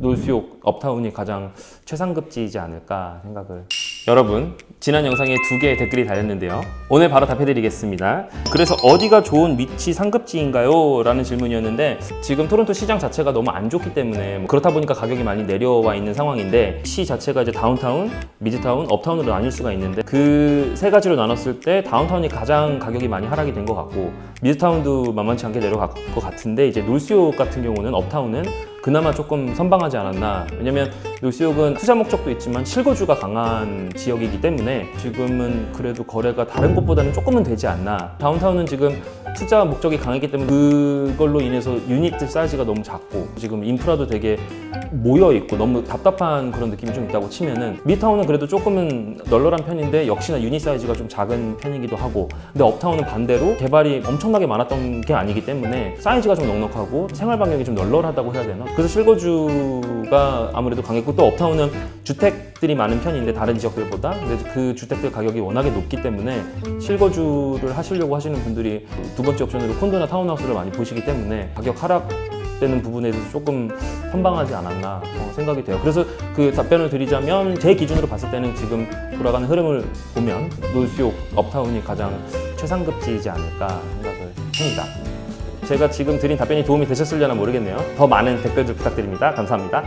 놀수욕 업타운이 가장 최상급지이지 않을까 생각을. 여러분 지난 영상에 두 개의 댓글이 달렸는데요. 오늘 바로 답해드리겠습니다. 그래서 어디가 좋은 위치 상급지인가요? 라는 질문이었는데 지금 토론토 시장 자체가 너무 안 좋기 때문에 뭐 그렇다 보니까 가격이 많이 내려와 있는 상황인데 시 자체가 이제 다운타운, 미드타운, 업타운으로 나뉠 수가 있는데 그 세 가지로 나눴을 때 다운타운이 가장 가격이 많이 하락이 된 것 같고 미드타운도 만만치 않게 내려갈 것 같은데 이제 놀수욕 같은 경우는 업타운은 그나마 조금 선방하지 않았나. 왜냐면 놀수욕은 투자 목적도 있지만 실거주가 강한 지역이기 때문에 지금은 그래도 거래가 다른 곳보다는 조금은 되지 않나. 다운타운은 지금 투자 목적이 강했기 때문에 그걸로 인해서 유닛 사이즈가 너무 작고 지금 인프라도 되게 모여 있고 너무 답답한 그런 느낌이 좀 있다고 치면은 미타운은 그래도 조금은 널널한 편인데 역시나 유닛 사이즈가 좀 작은 편이기도 하고. 근데 업타운은 반대로 개발이 엄청 나게 많았던 게 아니기 때문에 사이즈가 좀 넉넉하고 생활 반경이 좀 널널하다고 해야 되나 그래서 실거주가 아무래도 강했고 또 업타운은 주택들이 많은 편인데 다른 지역들보다 근데 그 주택들 가격이 워낙에 높기 때문에 실거주를 하시려고 하시는 분들이 두 번째 옵션으로 콘도나 타운하우스를 많이 보시기 때문에 가격 하락 되는 부분에 대해서 조금 선방하지 않았나 어, 생각이 돼요. 그래서 그 답변을 드리자면 제 기준으로 봤을 때는 지금 돌아가는 흐름을 보면 놀수욕 업타운이 가장 최상급지이지 않을까 생각을 합니다. 제가 지금 드린 답변이 도움이 되셨을려나 모르겠네요. 더 많은 댓글들 부탁드립니다. 감사합니다.